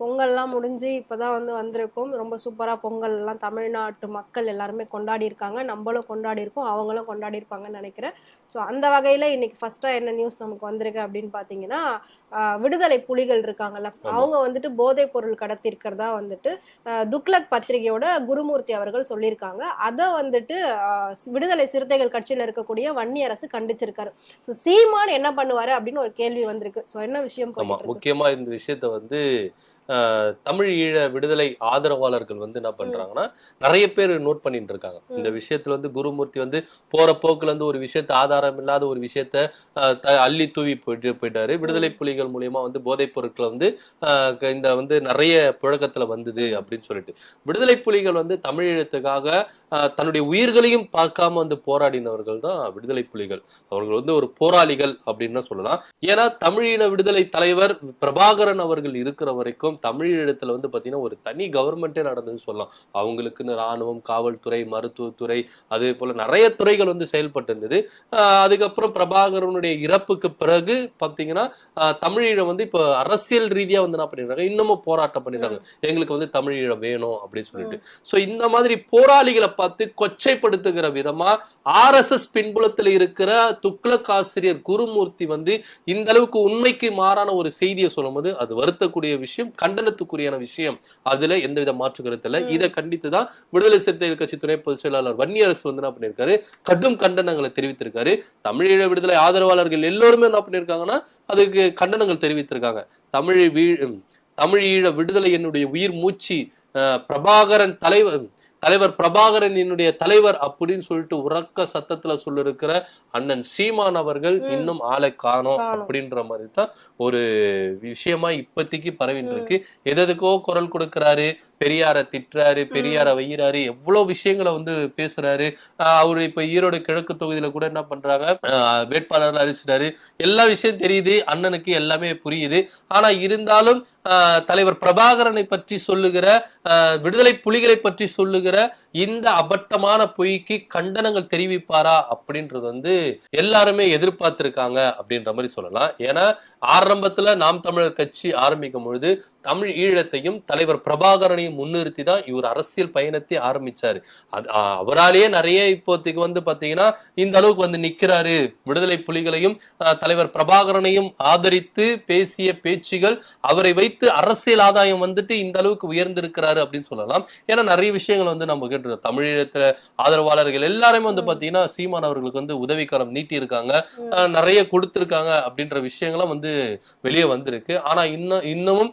பொங்கல்லாம் முடிஞ்சு இப்பதான் வந்து வந்திருக்கோம். ரொம்ப சூப்பரா பொங்கல் எல்லாம் தமிழ்நாட்டு மக்கள் எல்லாருமே கொண்டாடி இருக்காங்க நம்மளும் கொண்டாடி இருக்கோம் அவங்களும் கொண்டாடி இருப்பாங்கன்னு நினைக்கிறேன். ஸோ அந்த வகையில இன்னைக்கு ஃபர்ஸ்டா என்ன நியூஸ் நமக்கு வந்திருக்கு அப்படின்னு பாத்தீங்கன்னா ஆஹ், விடுதலை புலிகள் இருக்காங்கல்ல. அவங்க வந்துட்டு போதைப் பொருள் கடத்திருக்கிறதா வந்துட்டு ஆஹ், துக்ளக் பத்திரிகையோட குருமூர்த்தி அவர்கள் சொல்லியிருக்காங்க. அதை வந்துட்டு விடுதலை சிறுத்தைகள் கட்சியில இருக்கக்கூடிய வன்னி அரசு கண்டிச்சிருக்காரு. ஸோ சீமான் என்ன பண்ணுவாரு அப்படின்னு ஒரு கேள்வி வந்திருக்கு. ஸோ என்ன விஷயம்? முக்கியமா இந்த விஷயத்த வந்து தமிழ் ஈழ விடுதலை ஆதரவாளர்கள் வந்து என்ன பண்றாங்கன்னா நிறைய பேர் நோட் பண்ணிட்டு இருக்காங்க இந்த விஷயத்துல வந்து குருமூர்த்தி வந்து போற போக்குல இருந்து ஒரு விஷயத்த ஆதாரம் இல்லாத ஒரு விஷயத்த அள்ளி தூவி போயிட்டு போயிட்டாரு. விடுதலை புலிகள் மூலியமா வந்து போதைப் பொருட்களை வந்து இந்த வந்து நிறைய புழக்கத்துல வந்தது அப்படின்னு சொல்லிட்டு. விடுதலை புலிகள் வந்து தமிழ் ஈழத்துக்காக ஆஹ், தன்னுடைய உயிர்களையும் பார்க்காம வந்து போராடினவர்கள் தான் விடுதலை புலிகள். அவர்கள் வந்து ஒரு போராளிகள் அப்படின்னு சொல்லலாம். ஏன்னா தமிழீழ விடுதலை தலைவர் பிரபாகரன் அவர்கள் இருக்கிற வரைக்கும் தமிழீழத்துல வந்து பாத்தீங்கன்னா ஒரு தனி கவர்மெண்டே நடந்ததுன்னு சொல்லலாம். அவங்களுக்குன்னு ராணுவம் காவல்துறை மருத்துவத்துறை அதே போல நிறைய துறைகள் வந்து செயல்பட்டு இருந்தது அதுக்கப்புறம் பிரபாகரனுடைய இறப்புக்கு பிறகு பாத்தீங்கன்னா ஆஹ் தமிழீழம் வந்து இப்போ அரசியல் ரீதியா வந்து என்ன பண்ணிருக்காங்க? இன்னமும் போராட்டம் பண்ணிருக்காங்க. எங்களுக்கு வந்து தமிழீழம் வேணும் அப்படின்னு சொல்லிட்டு. சோ இந்த மாதிரி போராளிகளை பார்த்து கொச்சைப்படுத்துகிற விதமா ஆர்எஸ்எஸ் பின்புலத்துல இருக்கிற துக்ளக் ஆசிரியர் குருமூர்த்தி வந்து இந்த அளவுக்கு உண்மைக்கு மாறான ஒரு செய்தியை சொல்லும்போது அது வருத்தக்கூடிய விஷயம். கண்டனத்துக்குரியான விஷயம். அதுல எந்தவித மாற்று கருத்து இல்லை இதை கண்டித்து தான் விடுதலை சிறுத்தைகள் கட்சி துணை பொதுச் செயலாளர் வன்னியரசு வந்து என்ன பண்ணியிருக்காரு? கடும் கண்டனங்களை தெரிவித்திருக்காரு. தமிழீழ விடுதலை ஆதரவாளர்கள் எல்லோருமே என்ன பண்ணியிருக்காங்கன்னா அதுக்கு கண்டனங்கள் தெரிவித்திருக்காங்க. தமிழ் வீ தமிழீழ விடுதலை என்னுடைய உயிர் மூச்சு பிரபாகரன் தலைவர் தலைவர் பிரபாகரன் என்னுடைய தலைவர் அப்படின்னு சொல்லிட்டு உறக்க சத்தத்துல சொல்லிருக்கிற அண்ணன் சீமான் அவர்கள் இன்னும் ஆளை காணோம். அப்படின்ற மாதிரி தான் ஒரு விஷயமா இப்போதைக்கு பரவிட்டு இருக்கு. எதுக்கோ குரல் கொடுக்கறாரு. பெரியார திட்டுறாரு பெரியார வையிறாரு எவ்வளவு விஷயங்களை வந்து பேசுறாரு. அவரு இப்ப ஈரோடு கிழக்கு தொகுதியில கூட என்ன பண்றாங்க? வேட்பாளர்கள் அறிவிச்சிட்டாரு. எல்லா விஷயம் தெரியுது அண்ணனுக்கு எல்லாமே புரியுது. ஆனா இருந்தாலும் தலைவர் பிரபாகரனை பற்றி சொல்லுகிற விடுதலை புலிகளை பற்றி சொல்லுகிற இந்த அபட்டமான பொய்க்கு கண்டனங்கள் தெரிவிப்பாரா அப்படின்றது வந்து எல்லாருமே எதிர்பார்த்திருக்காங்க அப்படின்ற மாதிரி சொல்லலாம். ஏன்னா ஆரம்பத்துல நாம் தமிழர் கட்சி ஆரம்பிக்கும் பொழுது தமிழ் ஈழத்தையும் தலைவர் பிரபாகரனையும் முன்னிறுத்தி தான் இவர் அரசியல் பயணத்தை ஆரம்பிச்சாரு. அவராலேயே நிறைய இப்போதைக்கு வந்து பாத்தீங்கன்னா இந்த அளவுக்கு வந்து நிக்கிறாரு. விடுதலை புலிகளையும் தலைவர் பிரபாகரனையும் ஆதரித்து பேசிய பேச்சுகள் அவரை வைத்து அரசியல் ஆதாயம் வந்துட்டு இந்த அளவுக்கு உயர்ந்திருக்கிறாரு அப்படின்னு சொல்லலாம். ஏன்னா நிறைய விஷயங்கள் வந்து நமக்கு கேட்டிருக்கோம் தமிழீழத்துல ஆதரவாளர்கள் எல்லாருமே வந்து பாத்தீங்கன்னா சீமான் அவர்களுக்கு வந்து உதவிக்காரம் நீட்டி இருக்காங்க நிறைய கொடுத்திருக்காங்க அப்படின்ற விஷயங்கள்லாம் வந்து வெளியே வந்திருக்கு. ஆனா இன்னும் இன்னமும்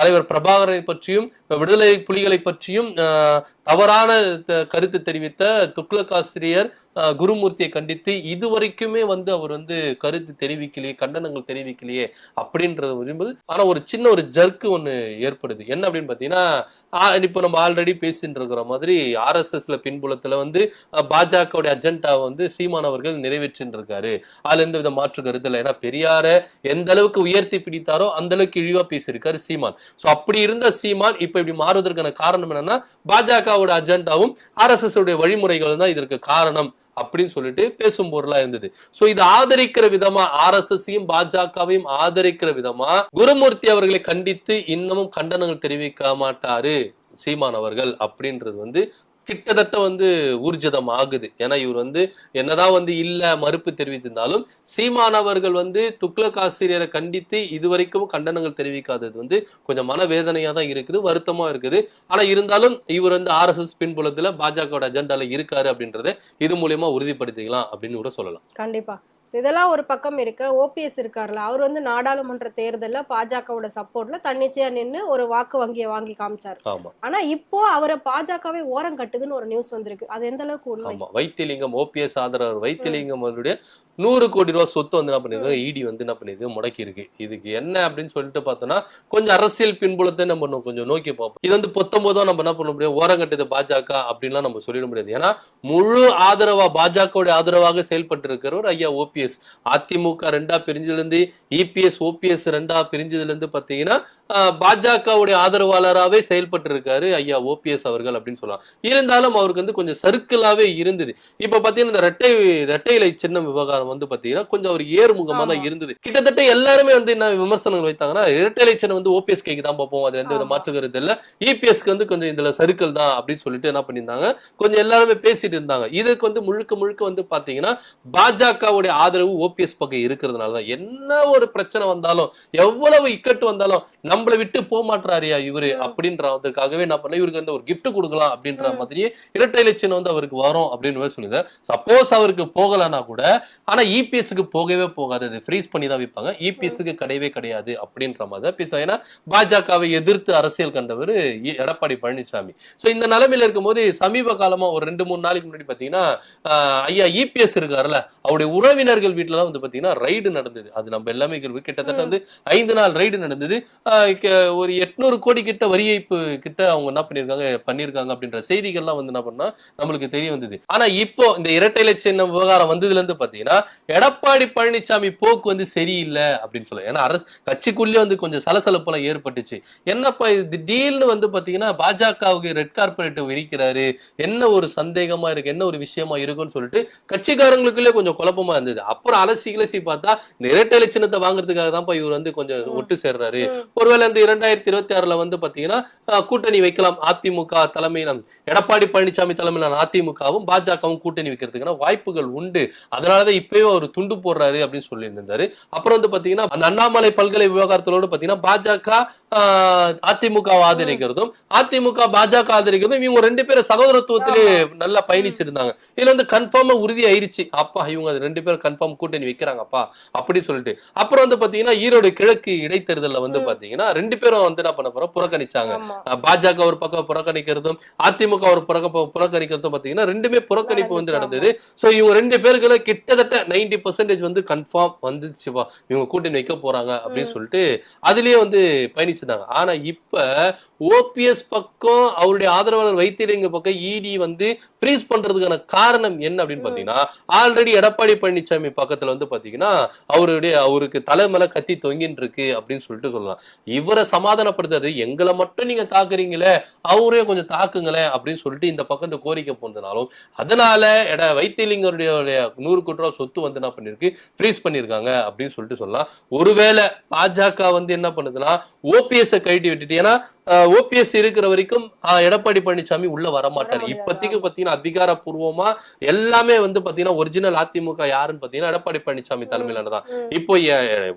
தலைவர் பிரபாகரை பற்றியும் விடுதலை புலிகளை பற்றியும் தவறான கருத்து தெரிவித்த துக்ளக் ஆசிரியர் குருமூர்த்தியை கண்டித்து இதுவரைக்குமே வந்து அவர் வந்து கருத்து தெரிவிக்கலையே கண்டனங்கள் தெரிவிக்கலையே அப்படின்றது வரும்போது ஆனா ஒரு சின்ன ஒரு ஜர்க்கு ஒன்று ஏற்படுது. என்ன அப்படின்னு பாத்தீங்கன்னா இப்போ நம்ம ஆல்ரெடி பேசிட்டு இருக்கிற மாதிரி ஆர்எஸ்எஸ்ல பின்புலத்துல வந்து பாஜகவுடைய அஜெண்டாவை வந்து சீமான் அவர்கள் நிறைவேற்றின்னு இருக்காரு அதுல எந்த வித மாற்று கருத்து இல்லை ஏன்னா பெரியார எந்த அளவுக்கு உயர்த்தி பிடித்தாரோ அந்த அளவுக்கு இழிவா பேசியிருக்காரு சீமான். ஸோ அப்படி இருந்த சீமான் இப்ப இப்படி மாறுவதற்கான காரணம் என்னன்னா பாஜகவோட அஜெண்டாவும் ஆர்எஸ்எஸ் உடைய வழிமுறைகள் தான் இதற்கு காரணம். அப்படின்னு சொல்லிட்டு பேசும் பொருளா இருந்தது. சோ இதை ஆதரிக்கிற விதமா ஆர் எஸ் எஸ்ஸையும் பாஜகவையும் ஆதரிக்கிற விதமா குருமூர்த்தி அவர்களை கண்டித்து இன்னமும் கண்டனங்கள் தெரிவிக்க மாட்டாரு சீமான் அவர்கள் அப்படின்றது வந்து கிட்டத்தட்ட வந்து ஊர்ஜிதம் ஆகுது ஏன்னா இவர் வந்து என்னதான் வந்து இல்ல மறுப்பு தெரிவித்திருந்தாலும் சீமான் அவர்கள் வந்து துக்ளக் ஆசிரியரை கண்டித்து இதுவரைக்கும் கண்டனங்கள் தெரிவிக்காதது வந்து கொஞ்சம் மனவேதனையா தான் இருக்குது வருத்தமா இருக்குது. ஆனா இருந்தாலும் இவர் வந்து ஆர்எஸ்எஸ் பின்புலத்துல பாஜகவோட அஜெண்டால இருக்காரு அப்படின்றத இது மூலியமா உறுதிப்படுத்திக்கலாம் அப்படின்னு கூட சொல்லலாம். கண்டிப்பா. ஸோ இதெல்லாம் ஒரு பக்கம் இருக்க. ஓபிஎஸ் இருக்கார்ல அவர் வந்து நாடாளுமன்ற தேர்தலில் பாஜகவோட சப்போர்ட்ல தன்னிச்சையா நின்று ஒரு வாக்கு வங்கியை வாங்கி காமிச்சார். ஆனா இப்போ அவரை பாஜகவே ஓரம் கட்டுதுன்னு ஒரு நியூஸ் வந்திருக்கு. அது எந்த அளவுக்கு உண்மை? ஆமா. வைத்தியலிங்கம் ஓபிஎஸ் ஆதரவர் வைத்தியலிங்கம் அவருடைய நூறு கோடி ரூபா சொத்து வந்து என்ன பண்ணிருக்கு இடி வந்து என்ன பண்ணிருக்கு முடக்கி இருக்கு இதுக்கு என்ன அப்படின்னு சொல்லிட்டு பார்த்தோம்னா கொஞ்சம் அரசியல் பின்புலத்தை நம்ம கொஞ்சம் நோக்கி பார்ப்போம். இது வந்து பத்தொன்பதோ நம்ம என்ன பண்ண முடியும்? ஓரங்கட்டது பாஜக அப்படின்லாம் நம்ம சொல்லிட முடியாது. ஏன்னா முழு ஆதரவா பாஜகவுடைய ஆதரவாக செயல்பட்டு இருக்கிறவர் ஐயா ஓபிஎஸ் அதிமுக ரெண்டா பிரிஞ்சதுல இருந்து இபிஎஸ் ஓபிஎஸ் ரெண்டா பிரிஞ்சதுல இருந்து பாத்தீங்கன்னா பாஜகவுடைய ஆதரவாளராகவே செயல்பட்டு இருக்காரு ஐயா ஓபிஎஸ் அவர்கள் அப்படின்னு சொல்லலாம். இருந்தாலும் அவருக்கு வந்து கொஞ்சம் சர்க்கிளாவே இருந்தது. இப்ப பாத்தீங்கன்னா இந்த ரெட்டை ரெட்டை இலை சின்னம் விவகாரம் வந்து பாத்தீங்கன்னா கொஞ்சம் அவர் ஏறுமுகமா தான். இருந்தது. கிட்டத்தட்ட எல்லாருமே வந்து என்ன விமர்சனங்கள் வைத்தாங்கன்னா இரட்டை இலை சின்னம் வந்து ஓபிஎஸ் கேக்கு தான் பார்ப்போம். அதுல எந்த வித. மாற்று கருத்து இல்ல. இபிஎஸ்க்கு வந்து கொஞ்சம் இதுல சர்க்கிள் தான் அப்படின்னு சொல்லிட்டு என்ன பண்ணியிருந்தாங்க? கொஞ்சம் எல்லாருமே பேசிட்டு இருந்தாங்க. இதுக்கு வந்து முழுக்க முழுக்க வந்து பாத்தீங்கன்னா பாஜகவுடைய ஆதரவு ஓபிஎஸ் பக்கம் இருக்கிறதுனால தான். என்ன ஒரு பிரச்சனை வந்தாலும் எவ்வளவு இக்கட்டு வந்தாலும் நம்மளை விட்டு போக மாட்டாரியா இவரு. அப்படின்றதுக்காகவே என்ன பண்ண இவருக்கு வந்து ஒரு gift கொடுக்கலாம் அப்படின்ற ம். மாதிரியே இரட்டை இலட்சணம் வந்து அவருக்கு வரும் அப்படின்னு சொல்லுது சப்போஸ் அவருக்கு போகலன்னா கூட ஆனா இபிஎஸ்க்கு போகவே போகாது அது ஃப்ரீஸ் பண்ணி தான் வைப்பாங்க இபிஎஸ்க்கு கிடையவே கிடையாது அப்படின்ற மாதிரி தான் பேசுவாங்க ஏன்னா பாஜகவை எதிர்த்து அரசியல் கண்டவர் எடப்பாடி பழனிசாமி சோ இந்த நிலைமையில இருக்கும்போது சமீப காலமா ஒரு ரெண்டு மூணு நாளைக்கு முன்னாடி பாத்தீங்கன்னா ஐயா இபிஎஸ் இருக்காருல்ல அவருடைய உறவினர்கள் வீட்டுல வந்து பாத்தீங்கன்னா ரைடு நடந்தது அது நம்ம எல்லாமே. கிட்டத்தட்ட ம். வந்து ஐந்து நாள் ரைடு நடந்தது ஒரு எட்நூறு கோடி கிட்ட வரி ஏய்ப்பு கிட்ட அவங்க என்ன பண்ணிருக்காங்க பண்ணிருக்காங்க அப்படின்ற செய்திகள்லாம் வந்து என்ன பண்ணா நம்மளுக்கு தெரிய வந்தது. ஆனா இப்போ இந்த இரட்டை இலட்சம் விவகாரம் வந்ததுல இருந்து பாத்தீங்கன்னா எடப்பாடி பழனிசாமி போக்கு வந்து சரியில்லை அப்படின்னு சொல்ல ஏன்னா அரசு கட்சிக்குள்ளே வந்து கொஞ்சம் சலசலப்பெல்லாம் ஏற்பட்டுச்சு. என்னப்பா இது திடீர்னு வந்து பாத்தீங்கன்னா பாஜகவுக்கு ரெட் கார்பரேட் விரிக்கிறாரு. என்ன ஒரு சந்தேகமா இருக்கு என்ன ஒரு விஷயமா இருக்குன்னு சொல்லிட்டு கட்சிக்காரங்களுக்குள்ளே கொஞ்சம் குழப்பமா இருந்தது. அப்புறம் அலசி கிளசி பார்த்தா இந்த இரட்டை இலட்சணத்தை வாங்குறதுக்காக தான்ப்பா இவர் வந்து கொஞ்சம். ஒட்டு சேர்றாரு. ம். ஒருவேளை இந்த இரண்டாயிரத்தி இருபத்தி ஆறுல வந்து பாத்தீங்கன்னா கூட்டணி வைக்கலாம் அதிமுக தலைமையிலும் எடப்பாடி பழனிசாமி தலைமையிலான அதிமுகவும் பாஜகவும் கூட்டணி வைக்கிறதுக்கான வாய்ப்புகள் உண்டு. அதனாலதான் இப்பவே அவர் துண்டு போடுறாரு அப்படின்னு சொல்லியிருந்தாரு அப்புறம் வந்து பாத்தீங்கன்னா அந்த அண்ணாமலை பல்கலை விவகாரத்தோடு பாத்தீங்கன்னா பாஜக அதிமுக ஆதரிக்கிறதும் அதிமுக பாஜக ஆதரிக்கிறதும் இவங்க ரெண்டு பேரும் சகோதரத்துவத்திலே நல்லா பயணிச்சிருந்தாங்க. இதுல வந்து கன்ஃபார்மா உறுதி ஆயிருச்சு. அப்பா இவங்க ரெண்டு பேரும் கன்ஃபார்ம் கூட்டணி வைக்கிறாங்கப்பா அப்படி சொல்லிட்டு. அப்புறம் வந்து பாத்தீங்கன்னா ஈரோடு கிழக்கு இடைத்தேர்தல்ல வந்து. பாத்தீங்கன்னா ரெண்டு பேரும் வந்து என்ன பண்ண போறோம்? புறக்கணிச்சாங்க. பாஜக ஒரு பக்கம் புறக்கணிக்கிறதும் அதிமுக ஒரு புறக்க புறக்கணிக்கிறதும் பாத்தீங்கன்னா ரெண்டுமே புறக்கணிப்பு வந்து நடந்தது. சோ இவங்க ரெண்டு பேருக்குள்ள கிட்டத்தட்ட 90% பர்சன்டேஜ் வந்து கன்ஃபார்ம் வந்துச்சுப்பா. இவங்க கூட்டணி வைக்க போறாங்க அப்படின்னு. சொல்லிட்டு அதுலயே வந்து பயணிச்சிருந்தாங்க ஆனா இப்ப ஓபிஎஸ் பக்கம் அவருடைய ஆதரவாளர் வைத்தியலிங்க பக்கம் இடி வந்து ஃப்ரீஸ் பண்றதுக்கான காரணம் என்ன அப்படின்னு பாத்தீங்கன்னா ஆல்ரெடி எடப்பாடி பழனிசாமி பக்கத்துல வந்து பாத்தீங்கன்னா அவருடைய அவருக்கு தலை கத்தி தொங்கின்னு இருக்கு அப்படின்னு சொல்லிட்டு சொல்லலாம். இவரை சமாதானப்படுத்தாது எங்களை மட்டும் நீங்க தாக்குறீங்களே அவரே கொஞ்சம் தாக்குங்களேன் அப்படின்னு சொல்லிட்டு இந்த பக்கம் இந்த கோரிக்கை போனதுனாலும் அதனால எட வைத்தியலிங்கருடைய நூறு கோடி ரூபா சொத்து வந்து என்ன பண்ணிருக்கு ஃப்ரீஸ் பண்ணிருக்காங்க அப்படின்னு சொல்லிட்டு சொல்லலாம். ஒருவேளை பாஜக வந்து என்ன பண்ணுதுன்னா ஓபிஎஸ் கழட்டி விட்டுட்டு ஏன்னா ஓபிஎஸ் இருக்கிற வரைக்கும் எடப்பாடி பழனிசாமி உள்ள வர மாட்டாரு முடியாது. இப்போதைக்கு பாத்தீங்கன்னா அதிகாரப்பூர்வமா எல்லாமே வந்து பாத்தீங்கன்னா ஒரிஜினல் அதிமுக யாருன்னு பாத்தீங்கன்னா எடப்பாடி பழனிசாமி தலைமையிலான தான். இப்போ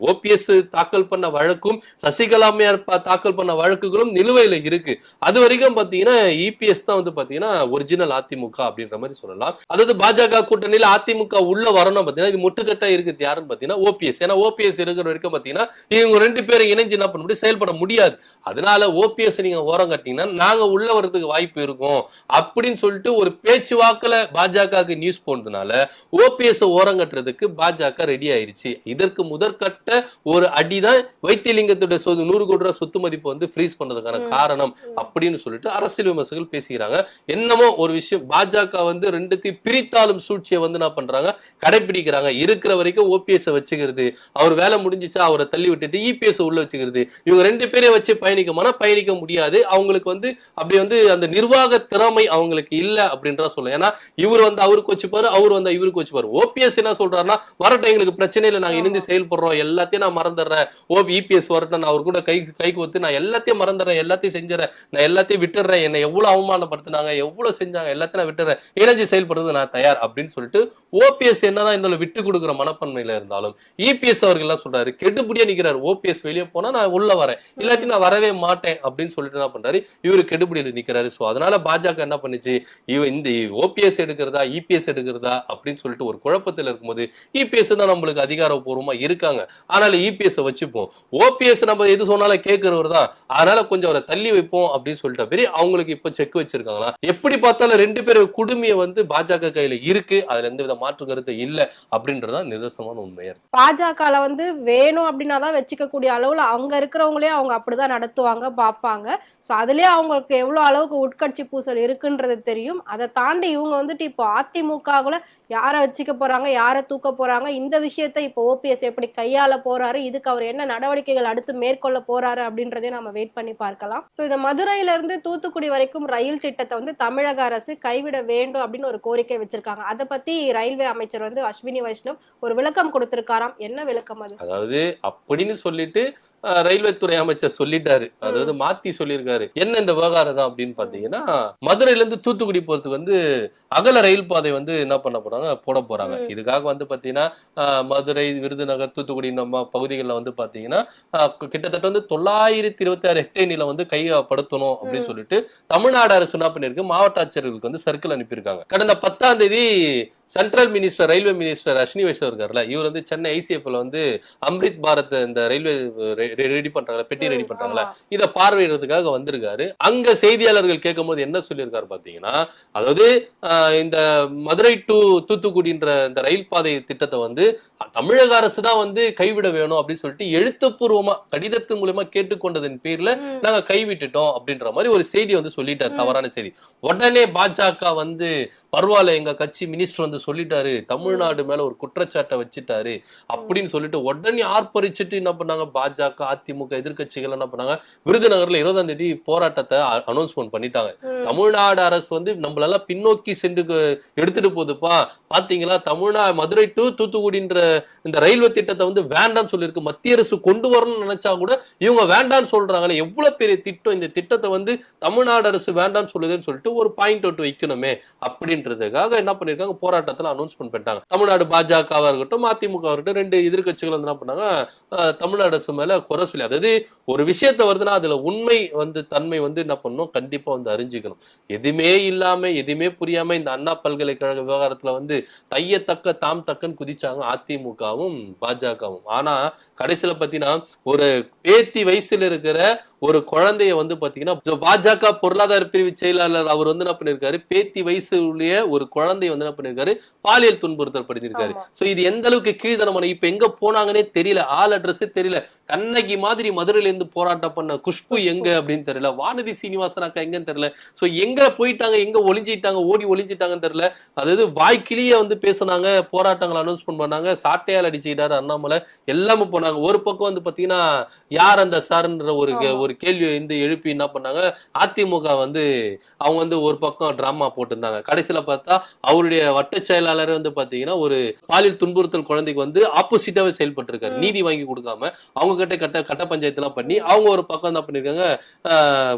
ஓபிஎஸ் தாக்கல் பண்ண வழக்கும் சசிகலா அம்மையார் பா- தாக்கல் பண்ண வழக்குகளும் நிலுவையில இருக்கு. அது வரைக்கும் பாத்தீங்கன்னா இபிஎஸ் தான் வந்து பாத்தீங்கன்னா ஒரிஜினல் அதிமுக அப்படின்ற மாதிரி சொல்லலாம். அதாவது பாஜக கூட்டணியில அதிமுக உள்ள வரணும் பாத்தீங்கன்னா இது முட்டுக்கட்டா இருக்குது. யாருன்னு பாத்தீங்கன்னா ஓபிஎஸ். ஏன்னா ஓபிஎஸ் இருக்கிற வரைக்கும் பாத்தீங்கன்னா இவங்க ரெண்டு பேரும் இணைஞ்சு என்ன பண்ண முடியும்? செயல்பட முடியாது. அதனால ஓபிஎஸ் நீங்க ஓரம் கட்டிங்கன்னா நாங்க உள்ள வர்றதுக்கு வாய்ப்பு இருக்கும் அப்படின்னு சொல்லிட்டு ஒரு பேச்சுவாக்குல பாஜகவுக்கு நியூஸ் போனதுனால ஓபிஎஸ் ஓரம் கட்டுறதுக்கு பாஜக ரெடி ஆயிருச்சு. இதற்கு முதற்கட்ட ஒரு அடிதான் வைத்தியலிங்கத்துடைய சொத்து நூறு கோடி ரூபாய் சொத்து மதிப்பு வந்து ஃப்ரீஸ் பண்றதுக்கான ம். காரணம் அப்படின்னு சொல்லிட்டு அரசியல் விமர்சகர்கள் பேசிக்கிறாங்க. என்னமோ ஒரு விஷயம் பாஜக வந்து ரெண்டுத்தையும் பிரித்தாலும் சூழ்ச்சியை வந்து என்ன பண்றாங்க? கடைபிடிக்கிறாங்க இருக்கிற வரைக்கும் ஓபிஎஸ் வச்சுக்கிறது. அவர் வேலை முடிஞ்சிச்சா அவரை தள்ளி விட்டுட்டு இபிஎஸ் உள்ள வச்சுக்கிறது. இவங்க ரெண்டு பேரையும் வச்சு பயணிக்கமானா பயணிக்க முடியாது. அவங்களுக்கு வந்து அப்படி வந்து அந்த நிர்வாக திறமை அவங்களுக்கு இல்ல அப்படின்றத சொல்ல ஏன்னா இவர் வந்து அவருக்கு வச்சுப்பாரு அவர் வந்து இவருக்கு வச்சுப்பாரு. ஓபிஎஸ் என்ன சொல்றாருன்னா வரட்டும் எங்களுக்கு பிரச்சனை இல்லை நாங்க இணைந்து செயல்படுறோம் எல்லாத்தையும் நான் மறந்துடுறேன். ஓ இபிஎஸ் வரட்டும் நான் அவர் கூட கை கை கோத்து நான் எல்லாத்தையும் மறந்துடுறேன் எல்லாத்தையும் செஞ்சுறேன் நான் எல்லாத்தையும் விட்டுறேன் என்னை எவ்வளவு அவமானப்படுத்தினாங்க எவ்வளவு செஞ்சாங்க எல்லாத்தையும் நான் விட்டுறேன் இணைஞ்சு செயல்படுறது நான் தயார் அப்படின்னு சொல்லிட்டு ஓபிஎஸ் என்னதான் இருந்தாலும் விட்டு கொடுக்குற மனப்பான்மையில இருந்தாலும் இபிஎஸ் அவர்கள் எல்லாம் சொல்றாரு கெடுபடியா நிக்கிறாரு. ஓபிஎஸ் வெளியே போனா நான் உள்ள வரேன். இல்லாட்டி நான் வரவே மாட்டேன் அப்படின்னு சொல்லிட்டு என்ன பண்றாரு. இவரு கெடுபடியில் நிக்கிறாரு. ஸோ அதனால பாஜக என்ன பண்ணுச்சு? இவ இந்த ஓபிஎஸ் எடுக்கிறதா? இபிஎஸ் எடுக்கிறதா? அப்படின்னு சொல்லிட்டு ஒரு குழப்பத்தில் இருக்கும்போது இபிஎஸ் தான் நம்மளுக்கு அதிகாரப்பூர்வமா இருக்காங்க. அதனால இபிஎஸ் வச்சுப்போம். ஓபிஎஸ் நம்ம எது சொன்னாலும் கேட்கிறவர் தான். அதனால கொஞ்சம் அவரை தள்ளி வைப்போம் அப்படின்னு சொல்லிட்ட பெரிய அவங்களுக்கு இப்ப செக் வச்சிருக்காங்களா? எப்படி பார்த்தாலும் ரெண்டு பேரும் குடுமையை வந்து பாஜக கையில இருக்கு. அதுல எந்த வித மாற்று கருத்து இல்ல அப்படின்றதுதான் நிதர்சனமான உண்மையா இருக்கு. பாஜகல வந்து வேணும் அப்படின்னா தான் வச்சுக்க கூடிய அளவுல அங்க இருக்கிறவங்களே அவங்க அப்படிதான் நடத்துவாங்க பாப்பாங்க பார்ப்பாங்க. ஸோ அதுலேயே அவங்களுக்கு எவ்வளோ அளவுக்கு உட்கட்சி பூசல் இருக்குன்றது தெரியும். அதை தாண்டி இவங்க வந்துட்டு இப்போ அதிமுகவில் யாரை வச்சுக்க போறாங்க யாரை தூக்க போறாங்க இந்த விஷயத்தை இப்போ ஓபிஎஸ் எப்படி கையாள போறாரு இதுக்கு அவர் என்ன நடவடிக்கைகள் அடுத்து மேற்கொள்ள போறாரு அப்படின்றதையும் நம்ம வெயிட் பண்ணி பார்க்கலாம். ஸோ இந்த மதுரையில இருந்து தூத்துக்குடி வரைக்கும் ரயில் திட்டத்தை வந்து தமிழக அரசு கைவிட வேண்டும் அப்படின்னு ஒரு கோரிக்கை வச்சிருக்காங்க. அதை பத்தி ரயில்வே அமைச்சர் வந்து அஸ்வினி வைஷ்ணவ் ஒரு விளக்கம் கொடுத்திருக்காராம். என்ன விளக்கம் அது? அதாவது அப்படின்னு சொல்லிட்டு ரயில்வே துறை அமைச்சர் சொல்லிட்டாரு. அதாவது மாத்தி சொல்லியிருக்காரு. என்ன இந்த விவகாரம் தான் அப்படின்னு பாத்தீங்கன்னா மதுரையில இருந்து தூத்துக்குடி போறதுக்கு வந்து அகல ரயில் பாதை வந்து என்ன பண்ண போறாங்க? போட போறாங்க. இதுக்காக வந்து பாத்தீங்கன்னா மதுரை விருதுநகர் தூத்துக்குடி நம்ம பகுதிகளில் வந்து பாத்தீங்கன்னா கிட்டத்தட்ட வந்து தொள்ளாயிரத்தி இருபத்தி ஆறு ஹெக்டேர் நிலம் வந்து கையப்படுத்தணும் அப்படின்னு சொல்லிட்டு தமிழ்நாடு அரசு என்ன பண்ணிருக்கு மாவட்ட ஆட்சியர்களுக்கு வந்து சர்க்கிள் அனுப்பியிருக்காங்க. கடந்த பத்தாம் தேதி central minister railway minister Ashwini Vaishnaw இருக்கார்ல இவர் வந்து சென்னை ஐசிஎஃப்ல வந்து அம்ரித் பாரத் இந்த ரயில்வே ரெடி பண்றாங்களா பெட்டி ரெடி பண்றாங்களா. இத பார்வையிடுறதுக்காக வந்திருக்காரு அங்க செய்தியாளர்கள் கேட்கும்போது என்ன சொல்லியிருக்காரு பாத்தீங்கன்னா அதாவது இந்த மதுரை டு தூத்துக்குடின்ற இந்த ரயில் பாதை திட்டத்தை வந்து தமிழக அரசு தான் வந்து கைவிட வேணும் அப்படின்னு சொல்லிட்டு எழுத்துப்பூர்வமா கடிதத்து மூலமா கேட்டுக்கொண்டதன் பேர்ல. நாங்க கைவிட்டுட்டோம் அப்படின்ற மாதிரி ஒரு செய்தி வந்து சொல்லிட்டாரு. தவறான செய்தி. உடனே பாஜக வந்து பரவாயில்ல எங்க கட்சி மினிஸ்டர் வந்து சொல்லிட்டாரு தமிழ்நாடு மேல ஒரு குற்றச்சாட்டை வச்சுட்டாரு அப்படின்னு சொல்லிட்டு உடனே ஆர்ப்பரிச்சுட்டு என்ன பண்ணாங்க? பாஜக அதிமுக எதிர்க்கட்சிகள் என்ன பண்ணாங்க? விருதுநகர்ல இருபதாம் தேதி போராட்டத்தை அனௌன்ஸ்மெண்ட் பண்ணிட்டாங்க. தமிழ்நாடு அரசு வந்து நம்மளெல்லாம் பின்னோக்கி சென்று எடுத்துட்டு போகுதுப்பா. பாத்தீங்களா? தமிழ்நாடு மதுரை டு தூத்துக்குடின்ற இந்த ரயில்வே திட்டத்தை வந்து வேண்டாம்னு சொல்லியிருக்கு. மத்திய அரசு கொண்டு வரணும்னு நினைச்சா கூட இவங்க வேண்டாம்னு சொல்றாங்களே எவ்வளவு பெரிய திட்டம் இந்த திட்டத்தை வந்து தமிழ்நாடு அரசு வேண்டாம்னு சொல்லுதுன்னு சொல்லிட்டு ஒரு பாயிண்ட் அவுட் வைக்கணுமே அப்படின்றதுக்காக என்ன பண்ணிருக்காங்க போராட்டத்தில் அனௌன்ஸ்மெண்ட் பண்ணிட்டாங்க. தமிழ்நாடு பாஜகவா இருக்கட்டும் அதிமுக இருக்கட்டும் ரெண்டு எதிர்க்கட்சிகள் வந்து என்ன பண்ணாங்க? தமிழ்நாடு அரசு மேல குறை சொல்லி அதாவது ஒரு விஷயத்த வருதுன்னா அதுல உண்மை வந்து தன்மை வந்து என்ன பண்ணணும்? கண்டிப்பா வந்து அறிஞ்சுக்கணும். எதுவுமே இல்லாம எதுவுமே புரியாம இந்த அண்ணா பல்கலைக்கழக விவகாரத்துல வந்து தையத்தக்க தாம் தக்கன்னு குதிச்சாங்க. அதிமுகவும் பாஜகவும். ஆனா கடைசியில பாத்தீங்கன்னா ஒரு பேத்தி வயசுல இருக்கிற ஒரு குழந்தைய வந்து பாத்தீங்கன்னா பாஜக பொருளாதார பிரிவு செயலாளர் அவர் வந்து என்ன பண்ணிருக்காரு? பேத்தி வயசுலயே ஒரு குழந்தைய வந்து என்ன பண்ணிருக்காரு? பாலியல் துன்புறுத்தல் ஆமா. சோ இது எந்த அளவுக்கு கீழ்தனமான இப்ப எங்க போனாங்கன்னே தெரியல. ஆள் அட்ரஸ் தெரியல. கண்ணகி மாதிரி மதுரையில இருந்து போராட்டம் பண்ண குஷ்பு எங்க அப்படின்னு தெரியல. வானதி சீனிவாசன் அக்கா எங்கன்னு தெரியல. சோ எங்க போயிட்டாங்க? எங்க ஒளிஞ்சிட்டாங்க? ஓடி ஒளிஞ்சிட்டாங்கன்னு தெரியல. அதாவது வாய்க்கிலேயே வந்து பேசுனாங்க போராட்டங்கள் அனௌன்ஸ்மெண்ட் பண்ணாங்க சாட்டையால் அடிச்சுக்கிட்டாரு அண்ணாமலை. எல்லாமே போனாங்க ஒரு பக்கம் வந்து பாத்தீங்கன்னா யார் அந்த சார்ன்ற ஒரு. ஒரு கேள்வி வந்து எழுப்பி என்ன பண்ணாங்க? அதிமுக வந்து அவங்க வந்து ஒரு பக்கம் டிராமா போட்டிருந்தாங்க. கடைசியில பார்த்தா அவருடைய வட்ட செயலாளர் வந்து பாத்தீங்கன்னா ஒரு பாலியல் துன்புறுத்தல் குழந்தைக்கு வந்து ஆப்போசிட்டாவே செயல்பட்டு இருக்காரு. நீதி வாங்கி கொடுக்காம அவங்க கிட்ட கட்ட கட்ட பஞ்சாயத்து எல்லாம் பண்ணி அவங்க ஒரு பக்கம் என்ன பண்ணிருக்காங்க?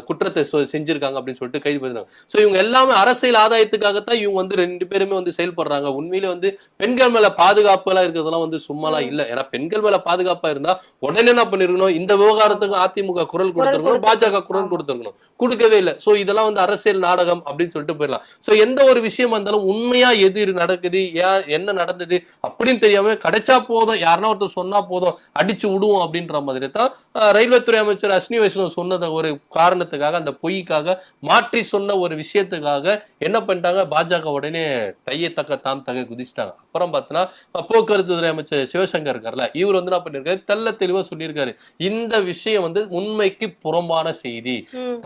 குற்றத்தை செஞ்சிருக்காங்க அப்படின்னு சொல்லிட்டு கைது பண்ணிருக்காங்க. சோ இவங்க எல்லாமே அரசியல் ஆதாயத்துக்காகத்தான் இவங்க வந்து ரெண்டு பேருமே வந்து செயல்படுறாங்க. உண்மையிலே வந்து பெண்கள் மேல பாதுகாப்பு எல்லாம் இருக்கிறதெல்லாம் வந்து சும்மாலாம் இல்ல. ஏன்னா பெண்கள் மேல பாதுகாப்பா இருந்தா உடனே என்ன பண்ணிருக்கணும்? இந்த விவகாரத்துக்கு அதிமுக குரல் கொடுத்திருக்கணும் பாஜக குரல். கொடுத்திருக்கணும். கொடுக்கவே இல்லை. சோ இதெல்லாம் வந்து அரசியல் நாடகம் அப்படின்னு சொல்லிட்டு போயிடலாம். சோ எந்த ஒரு விஷயமா இருந்தாலும் உண்மையா எது நடக்குது ஏன் என்ன நடந்தது அப்படின்னு தெரியாம கிடைச்சா போதும் யாருன்னா ஒருத்தர் சொன்னா போதும் அடிச்சு விடுவோம் அப்படின்ற மாதிரி தான் ரயில்வே துறை அமைச்சர் அஸ்வினி வைஷ்ணவ் சொன்னத ஒரு காரணத்துக்காக அந்த பொய்க்காக மாற்றி சொன்ன ஒரு விஷயத்துக்காக என்ன பண்ணிட்டாங்க? பாஜக உடனே தையத்தக்க தாம் தக குதிச்சிட்டாங்க. அப்புறம் பார்த்தோன்னா போக்குவரத்து துறை அமைச்சர் சிவசங்கர் இருக்கார்ல இவர் வந்து என்ன பண்ணிருக்காரு? தெள்ள தெளிவா சொல்லியிருக்காரு. இந்த விஷயம் வந்து உண்மைக்கு புறம்பான செய்தி.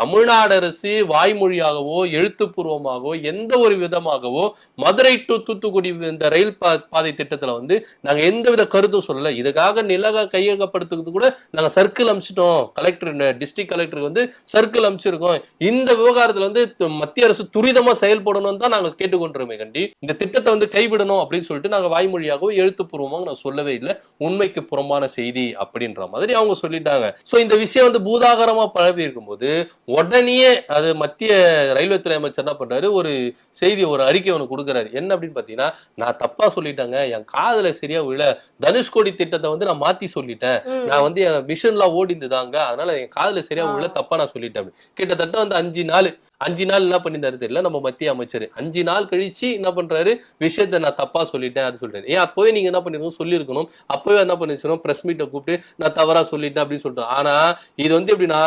தமிழ்நாடு அரசு வாய்மொழியாகவோ எழுத்துப்பூர்வமாகவோ எந்த ஒரு விதமாகவோ மதுரை டு தூத்துக்குடி இந்த ரயில் பாதை திட்டத்துல வந்து நாங்க எந்த வித கருத்தும் சொல்லல. இதுக்காக நிலக கையகப்படுத்துறது கூட நாங்க சர்க்கிள் அமிச்சிட்டோம். கலெக்டர் டிஸ்ட்ரிக்ட் கலெக்டருக்கு வந்து சர்க்கிள் அமிச்சிருக்கோம். இந்த விவகாரத்துல வந்து மத்திய அரசு துரிதமா செயல்படணும் தான் நாங்க கேட்டுக்கொண்டிருமே கண்டி. இந்த திட்டத்தை வந்து கைவிடணும் அப்படின்னு சொல்லிட்டு நாங்க வாய்மொழியாகவோ எழுத்துப்பூர்வமாக நான் சொல்லவே இல்லை. உண்மைக்கு புறம்பான செய்தி அப்படின்ற மாதிரி அவங்க சொல்லிட்டாங்க. சோ இந்த விஷயம் வந்து பூதாகரமா பரவி இருக்கும்போது உடனே அது மத்திய ரயில்வே துறை அமைச்சர் என்ன பண்றாரு? ஒரு செய்தி ஒரு அறிக்கை ஒன்று கொடுக்குறாரு. என்ன அப்படின்னு பாத்தீங்கன்னா நான் தப்பா சொல்லிட்டேங்க. என் காதுல சரியா விழ தனுஷ்கோடி திட்டத்தை வந்து நான் மாத்தி சொல்லிட்டேன். நான் வந்து என் மிஷின்லாம் ஓடிந்துதாங்க அதனால என் காதுல சரியா விழ ஆ. தப்பா நான் சொல்லிட்டேன். கிட்டத்தட்ட வந்து அஞ்சு நாள். அஞ்சு நாள் என்ன பண்ணியிருந்தாரு தெரியல? நம்ம மத்திய அமைச்சர். அஞ்சு நாள் கழிச்சு என்ன பண்றாரு? விஷயத்த நான் தப்பா சொல்லிட்டேன் அது சொல்றேன் ஏன் அப்பவே நீங்க என்ன பண்ணிருக்கணும்? சொல்லியிருக்கணும். அப்பவே என்ன பண்ணிருக்கணும் பிரஸ் மீட்டை கூப்பிட்டு நான் தவறா சொல்லிட்டேன் அப்படின்னு சொல்லிட்டோம். ஆனா இது வந்து எப்படின்னா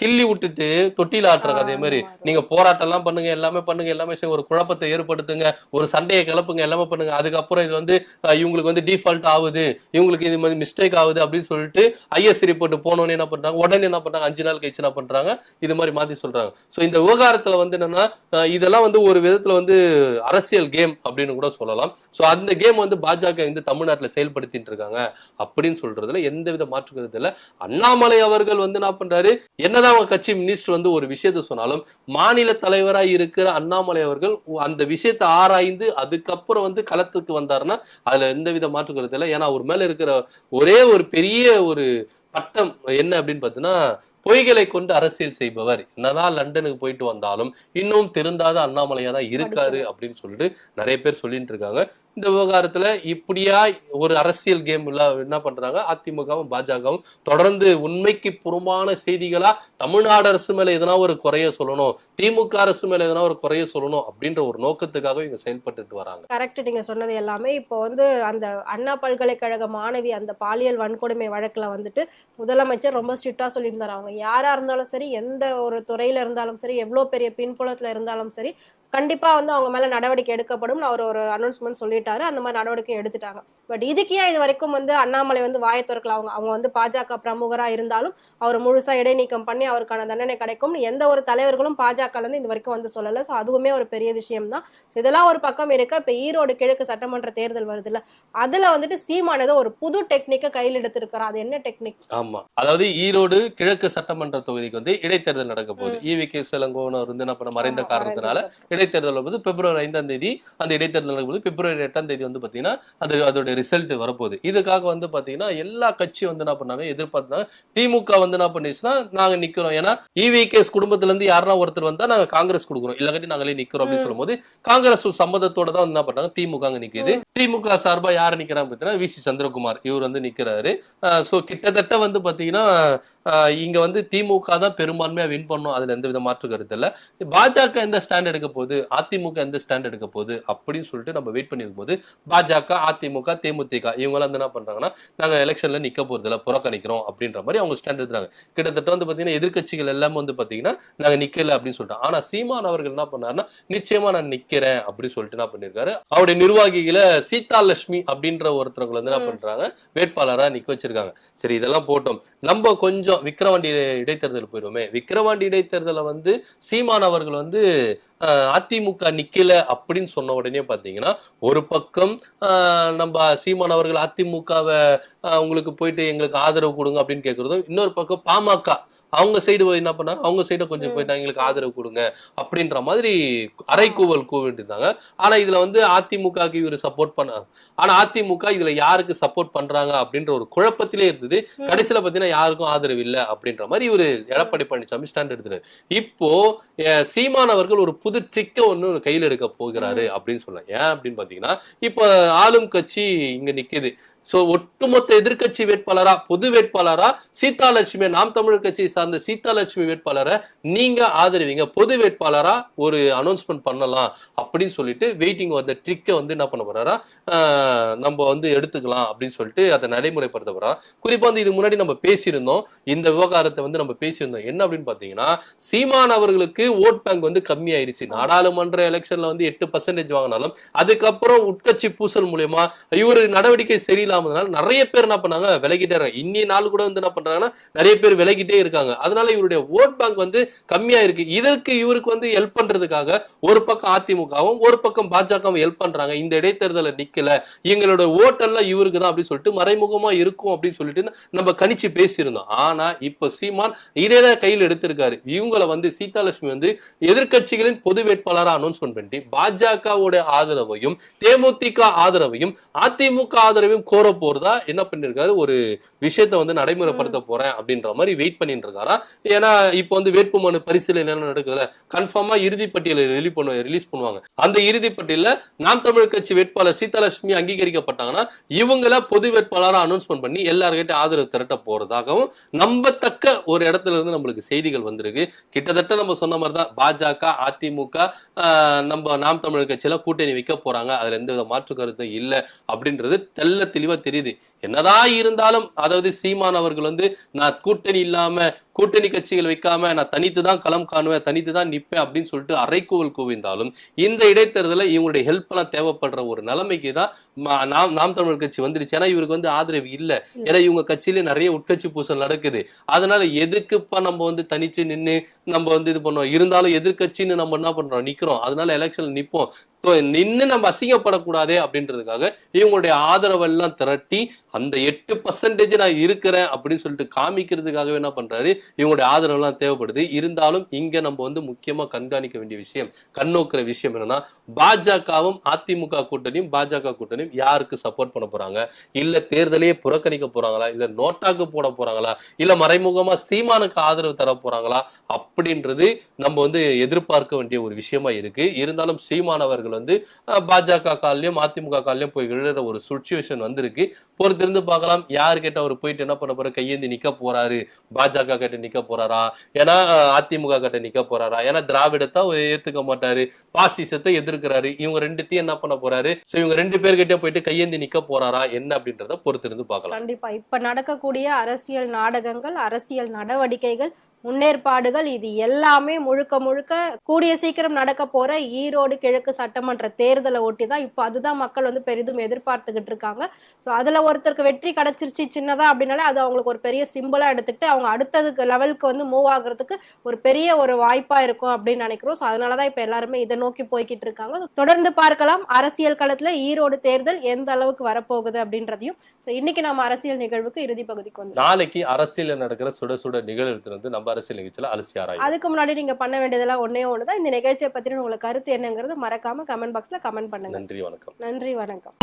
கிள்ளி விட்டுட்டு தொட்டில ஆட்டுறாங்க அதே மாதிரி. நீங்க போராட்டம் எல்லாம் பண்ணுங்க எல்லாமே பண்ணுங்க எல்லாமே ஒரு குழப்பத்தை ஏற்படுத்துங்க ஒரு சண்டையை கிளப்புங்க எல்லாமே பண்ணுங்க. அதுக்கப்புறம் இது வந்து இவங்களுக்கு வந்து டிஃபால்ட் ஆகுது. இவங்களுக்கு இது மாதிரி மிஸ்டேக் ஆகுது அப்படின்னு சொல்லிட்டு ஐஎஸ் ரிப்போர்ட் போனோன்னு என்ன பண்றாங்க? உடனே என்ன பண்றாங்க? அஞ்சு நாள் கழிச்சு என்ன பண்றாங்க? இது மாதிரி மாத்தி சொல்றாங்க. சோ இந்த விவகாரத்துல வந்து என்னன்னா இதெல்லாம் வந்து ஒரு விதத்துல வந்து அரசியல் கேம் அப்படின்னு கூட சொல்லலாம். சோ அந்த கேம் வந்து பாஜக வந்து தமிழ்நாட்டுல செயல்படுத்திட்டு இருக்காங்க அப்படின்னு சொல்றதுல எந்தவித மாற்று கருத்து இல்ல. அண்ணாமலை அவர்கள் வந்து என்ன பண்றாரு? என்னதான் அவங்க கட்சி மினிஸ்டர் வந்து ஒரு விஷயத்த சொன்னாலும் மாநில தலைவராய் இருக்கிற அண்ணாமலை அவர்கள் அந்த விஷயத்தை ஆராய்ந்து அதுக்கப்புறம் வந்து களத்துக்கு வந்தாருன்னா அதுல எந்தவித மாற்று கருத்து இல்லை. ஏன்னா அவர் மேல இருக்கிற ஒரே ஒரு பெரிய ஒரு பட்டம் என்ன அப்படின்னு பார்த்தீங்கன்னா பொய்களை கொண்டு அரசியல் செய்பவர். என்னதான் லண்டனுக்கு போயிட்டு வந்தாலும் இன்னும் திருந்தாத அண்ணாமலையா தான் இருக்காரு அப்படின்னு சொல்லிட்டு நிறைய பேர் சொல்லிட்டு இருக்காங்க. இந்த விவகாரத்துல இப்படியா ஒரு அரசியல் கேம் என்ன பண்றாங்க? அதிமுகவும் பாஜகவும் தொடர்ந்து உண்மைக்கு புறமான செய்திகளா தமிழ்நாடு அரசு மேல எதனா ஒரு குறைய சொல்லணும் திமுக அரசு மேல எதனா ஒரு குறைய சொல்லணும் அப்படின்ற ஒரு நோக்கத்துக்காக இவங்க செயல்பட்டு வராங்க. கரெக்ட் நீங்க சொன்னது எல்லாமே இப்போ வந்து அந்த அண்ணா பல்கலைக்கழக மாணவி அந்த பாலியல் வன்கொடுமை வழக்குல வந்துட்டு முதலமைச்சர் ரொம்ப ஸ்ட்ரிக்டா சொல்லியிருந்தாரு. அவங்க யாரா இருந்தாலும் சரி எந்த ஒரு துறையில இருந்தாலும் சரி எவ்வளவு பெரிய பின்புலத்துல இருந்தாலும் சரி கண்டிப்பா வந்து அவங்க மேல நடவடிக்கை எடுக்கப்படும். அவர் ஒரு அனௌன்ஸ்மெண்ட் சொல்லிட்டாரு. அந்த மாதிரி நடவடிக்கை எடுத்துட்டாங்க. பட் இதுக்கு இது வரைக்கும் வந்து அண்ணாமலை வந்து வாயை திறக்கல? அவங்க அவங்க வந்து பாஜக பிரமுகரா இருந்தாலும் அவர் முழுசா இடைநீக்கம் பண்ணி அவருக்கான தண்டனை கிடைக்கும்னு எந்த ஒரு தலைவர்களும் பாஜக இருந்து இது வரைக்கும் வந்து சொல்லல. ஸோ அதுவுமே ஒரு பெரிய விஷயம் தான் இதெல்லாம் ஒரு பக்கம் இருக்க? இப்போ ஈரோடு கிழக்கு சட்டமன்ற தேர்தல் வருதுல்ல. அதுல வந்துட்டு சீமானது ஒரு புது டெக்னிக்கை கையில் எடுத்திருக்கிறார். அது என்ன டெக்னிக் ஆமா. அதாவது ஈரோடு கிழக்கு சட்டமன்ற தொகுதிக்கு வந்து இடைத்தேர்தல் நடக்க போகுது. ஈவி கே என்ன பண்ண? மறைந்த காரணத்தினால. இடைத்தேர்தல் வந்து பிப்ரவரி ஐந்தாம் தேதி அந்த இடைத்தேர்தல் நடக்கும்போது பிப்ரவரி எட்டாம் தேதி வந்து பாத்தீங்கன்னா அது அதோட ரிசல்ட் வரப்போகுது. இதுக்காக வந்து பாத்தீங்கன்னா எல்லா கட்சியும் வந்து என்ன பண்ணாங்க எதிர்பார்த்தாங்க திமுக வந்து என்ன பண்ணிச்சுன்னா நாங்க நிக்கிறோம். ஏன்னா இவி கேஸ் குடும்பத்துல இருந்து யாரா ஒருத்தர் வந்தா நாங்க காங்கிரஸ் கொடுக்குறோம். இல்லாட்டி நாங்களே நிக்கிறோம் அப்படின்னு. சொல்லும்போது காங்கிரஸ் சம்மதத்தோட தான் வந்து என்ன பண்ணாங்க திமுக அங்க நிக்குது. திமுக சார்பா யார் நிக்கிறாங்க பாத்தீங்கன்னா வி சி சந்திரகுமார். இவர் வந்து நிக்கிறாரு. சோ கிட்டத்தட்ட வந்து பாத்தீங்கன்னா ஆஹ் இங்க வந்து திமுக தான் பெரும்பான்மையா வின் பண்ணும் அதுல எந்த வித மாற்று கருத்து இல்ல. பாஜக எந்த ஸ்டாண்ட் எடுக்க போகுது? அதிமுக எந்த ஸ்டாண்ட் எடுக்க போகுது அப்படின்னு சொல்லிட்டு நம்ம வெயிட் பண்ணிருக்கும் போது பாஜக அதிமுக தேமுதிக இவங்க எல்லாம் வந்து என்ன பண்றாங்கன்னா நாங்க எலெக்ஷன்ல நிக்க போறது இல்ல புறக்கணிக்கிறோம் அப்படின்ற மாதிரி அவங்க ஸ்டாண்ட் எடுத்தாங்க கிட்டத்தட்ட வந்து பாத்தீங்கன்னா எதிர்க்கட்சிகள் எல்லாமே வந்து பாத்தீங்கன்னா நாங்க நிக்கல அப்படின்னு சொல்லிட்டு. ஆனா சீமான் அவர்கள் என்ன பண்ணாருன்னா நிச்சயமா நான் நிக்கிறேன் அப்படின்னு சொல்லிட்டு என்ன பண்ணிருக்காரு? அவருடைய நிர்வாகிகளை சீதா லட்சுமி அப்படின்ற ஒருத்தவங்களை வந்து என்ன. பண்றாங்க வேட்பாளரா நிக்க வச்சிருக்காங்க. சரி இதெல்லாம் போட்டோம். நம்ம கொஞ்சம் விக்கிரவாண்டி இடைத்தேர்தல் போயிருவோமே விக்கிரவாண்டி இடைத்தேர்தலை வந்து சீமான் அவர்கள் வந்து அதிமுக நிக்கல அப்படின்னு சொன்ன உடனே பாத்தீங்கன்னா ஒரு பக்கம் நம்ம சீமான் அவர்கள் அதிமுகவை உங்களுக்கு போயிட்டு எங்களுக்கு ஆதரவு கொடுங்க அப்படின்னு கேட்கறதும் இன்னொரு பக்கம் பாமக அவங்க சைடு என்ன பண்ணாங்க? அவங்க சைடு கொஞ்சம். போயிட்டு எங்களுக்கு ஆதரவு கொடுங்க அப்படின்ற மாதிரி அரைக்கூவல் கூவிட்டு இருந்தாங்க ஆனா இதுல வந்து அதிமுகக்கு இவர் சப்போர்ட் பண்ண ஆனா அதிமுக இதுல யாருக்கு சப்போர்ட் பண்றாங்க அப்படின்ற ஒரு குழப்பத்திலே இருந்தது. கடைசியில பாத்தீங்கன்னா யாருக்கும் ஆதரவு இல்ல அப்படின்ற மாதிரி இவரு எடப்பாடி பழனிசாமி ஸ்டாண்ட் எடுத்துரு இப்போ அஹ், சீமான் அவர்கள் ஒரு புது ட்ரிக்க ஒண்ணு கையில் எடுக்க போகிறாரு அப்படின்னு சொல்லலாம். ஏன் அப்படின்னு பாத்தீங்கன்னா இப்போ ஆளும் கட்சி இங்க நிக்குது. சோ ஒட்டுமொத்த எதிர்க்கட்சி வேட்பாளரா பொது வேட்பாளரா சீதாலட்சுமி நாம் தமிழர் கட்சியை சார்ந்த சீதாலட்சுமி வேட்பாளரை நீங்க ஆதரிவீங்க. பொது வேட்பாளரா ஒரு அனௌன்ஸ்மெண்ட் பண்ணலாம் அப்படின்னு சொல்லிட்டு வெயிட்டிங் வந்த ட்ரிக்கை வந்து என்ன பண்ண போறாரா? நம்ம வந்து எடுத்துக்கலாம் அப்படின்னு சொல்லிட்டு அதை நடைமுறைப்படுத்த போறோம் குறிப்பா வந்து இது முன்னாடி நம்ம பேசியிருந்தோம். இந்த விவகாரத்தை வந்து நம்ம பேசியிருந்தோம். என்ன அப்படின்னு பாத்தீங்கன்னா சீமான் அவர்களுக்கு ஓட் பேங்க் வந்து கம்மியாயிருச்சு. நாடாளுமன்ற எலெக்ஷன்ல வந்து எட்டு பர்சன்டேஜ் வாங்கினாலும் அதுக்கப்புறம் உட்கட்சி பூசல் மூலியமா இவரு நடவடிக்கை சரியில்லை இல்லாமதுனால நிறைய பேர் என்ன பண்ணாங்க விலகிட்டே இருக்காங்க. இன்னி நாள் கூட வந்து என்ன பண்றாங்கன்னா நிறைய பேர் விலகிட்டே இருக்காங்க. அதனால இவருடைய ஓட் பேங்க் வந்து கம்மியா இருக்கு. இதற்கு இவருக்கு வந்து ஹெல்ப் பண்றதுக்காக ஒரு பக்கம் அதிமுகவும் ஒரு பக்கம் பாஜகவும் ஹெல்ப் பண்றாங்க. இந்த இடைத்தேர்தல நிக்கல. எங்களோட ஓட்டெல்லாம் இவருக்கு தான் அப்படின்னு சொல்லிட்டு மறைமுகமா இருக்கும் அப்படின்னு சொல்லிட்டு நம்ம கணிச்சு பேசியிருந்தோம். ஆனா இப்ப சீமான் இதே தான் கையில் எடுத்திருக்காரு. இவங்களை வந்து சீதாலட்சுமி வந்து எதிர்கட்சிகளின் பொது வேட்பாளராக அனௌன்ஸ்மெண்ட் பண்ணி பாஜகவோட ஆதரவையும் தேமுதிக ஆதரவையும் அதிமுக ஆதரவையும் கோர போறதா என்ன பண்ணிருக்காரு? ஒரு விஷயத்த வந்து நடைமுறைப்படுத்த போறேன் அப்படின்ற மாதிரி வெயிட் பண்ணிட்டு இருக்காரா ஏன்னா இப்போ வந்து வேட்புமனு பரிசீலனை நடக்குதுல? கன்ஃபார்மா இறுதி பட்டியலை ரிலீஸ் பண்ணுவாங்க ரிலீஸ் பண்ணுவாங்க. அந்த இறுதி பட்டியல நாம் தமிழ் கட்சி வேட்பாளர் சீதாலட்சுமி அங்கீகரிக்கப்பட்டாங்கன்னா இவங்கள பொது வேட்பாளரா அனௌன்ஸ்மெண்ட் பண்ணி எல்லார்கிட்ட ஆதரவு திரட்ட போறதாகவும் நம்பத்தக்க ஒரு இடத்துல இருந்து நம்மளுக்கு செய்திகள் வந்திருக்கு. கிட்டத்தட்ட நம்ம சொன்ன மாதிரி தான் பாஜக அதிமுக நம்ம நாம் தமிழர் கட்சியில கூட்டணி வைக்க போறாங்க. அதுல எந்த வித மாற்று கருத்தும் இல்ல அப்படின்றது தெள்ள தெளிவா தெரியுது. என்னதான் இருந்தாலும் அதாவது சீமான் அவர்கள் வந்து நான் கூட்டணி இல்லாம கூட்டணி கட்சிகள் வைக்காம நான் தனித்து தான் களம் காணுவேன் தனித்து தான் நிப்பேன் அப்படின்னு சொல்லிட்டு அரைக்கூவல் குவிந்தாலும் இந்த இடைத்தேர்தலில் இவங்களுடைய ஹெல்ப் எல்லாம் தேவைப்படுற ஒரு நிலைமைக்கு தான் நாம் நாம் தமிழர் கட்சி வந்துருச்சு ஏன்னா இவருக்கு வந்து ஆதரவு இல்ல. ஏன்னா இவங்க கட்சியில நிறைய உட்கட்சி பூசல் நடக்குது. அதனால எதுக்குப்பா நம்ம வந்து தனிச்சு நின்னு நம்ம வந்து இது பண்ணுவோம்? இருந்தாலும் எதிர்க்கட்சின்னு நம்ம என்ன பண்றோம்? நிக்கிறோம். அதனால எலெக்ஷன்ல நிப்போம். So, நின்னு நம்ம அசிங்கப்படக்கூடாதே அப்படின்றதுக்காக இவங்களுடைய ஆதரவெல்லாம் திரட்டி அந்த எட்டு பர்சன்டேஜ் நான் இருக்கிறேன் அப்படின்னு சொல்லிட்டு காமிக்கிறதுக்காகவே என்ன பண்றாரு? இவங்களுடைய ஆதரவுலாம் தேவைப்படுது. இருந்தாலும் இங்க நம்ம வந்து முக்கியமா கண்காணிக்க வேண்டிய விஷயம் கண்ணோக்கிற விஷயம் என்னன்னா பாஜகவும் அதிமுக கூட்டணியும் பாஜக கூட்டணியும் யாருக்கு சப்போர்ட் பண்ண போறாங்க? இல்ல தேர்தலையே புறக்கணிக்க போறாங்களா? இல்லை நோட்டாக்கு போட போறாங்களா? இல்ல மறைமுகமா சீமானுக்கு ஆதரவு தர போறாங்களா? அப்படின்றது நம்ம வந்து எதிர்பார்க்க வேண்டிய ஒரு விஷயமா இருக்கு. இருந்தாலும் சீமானவர்கள் வந்து பாஜக காலையும் அதிமுக காலையும் போய் விழுற ஒரு சுச்சுவேஷன் வந்திருக்கு. பொறுத்திருந்து பார்க்கலாம். யார் கேட்ட அவர் போயிட்டு என்ன பண்ண போற கையேந்தி நிக்க போறாரு. பாஜக கேட்ட நிக்க போறாரா? ஏன்னா அதிமுக கிட்ட நிக்க போறாரா? ஏன்னா திராவிடத்தை ஏத்துக்க மாட்டாரு. பாசிசத்தை எதிர்க்கிறாரு. இவங்க ரெண்டுத்தையும் என்ன பண்ண போறாரு? சோ இவங்க ரெண்டு பேர்கிட்ட போயிட்டு கையேந்தி நிக்க போறாரா? என்ன அப்படின்றத பொறுத்திருந்து பார்க்கலாம். கண்டிப்பா. இப்ப நடக்கக்கூடிய அரசியல் நாடகங்கள் அரசியல் நடவடிக்கைகள் முன்னேற்பாடுகள் இது எல்லாமே முழுக்க முழுக்க கூடிய சீக்கிரம் நடக்க போற ஈரோடு கிழக்கு சட்டமன்ற தேர்தலை ஒட்டி தான் இப்போ அதுதான் மக்கள் வந்து பெரிதும் எதிர்பார்த்துக்கிட்டு இருக்காங்க. ஸோ அதுல ஒருத்தருக்கு வெற்றி கிடைச்சிருச்சு சின்னதா அப்படின்னாலே அது அவங்களுக்கு ஒரு பெரிய சிம்பிளா எடுத்துட்டு அவங்க அடுத்ததுக்கு லெவலுக்கு வந்து மூவ் ஆகுறதுக்கு ஒரு பெரிய ஒரு வாய்ப்பா இருக்கும் அப்படின்னு நினைக்கிறோம். ஸோ அதனாலதான் இப்ப எல்லாருமே இதை நோக்கி போய்கிட்டு இருக்காங்க. தொடர்ந்து பார்க்கலாம். அரசியல் களத்துல ஈரோடு தேர்தல் எந்த அளவுக்கு வரப்போகுது அப்படின்றதையும். ஸோ இன்னைக்கு நம்ம அரசியல் நிகழ்வுக்கு இறுதி பகுதிக்கு வந்து நாளைக்கு அரசியல் நடக்கிற சுட சுட நிகழ்வு வந்து நம்ம அரசியல் நிகழ்ச்சியில அலசி ஆராயும். அதுக்கு முன்னாடி நீங்க பண்ண வேண்டியதெல்லாம் ஒண்ணே ஒண்ணுதான். இந்த நிகழ்ச்சியை பத்தின உங்களுக்கு கருத்து என்னங்கிறது மறக்காம கமெண்ட் பாக்ஸ்ல கமெண்ட் பண்ணுங்க. நன்றி வணக்கம். நன்றி வணக்கம்.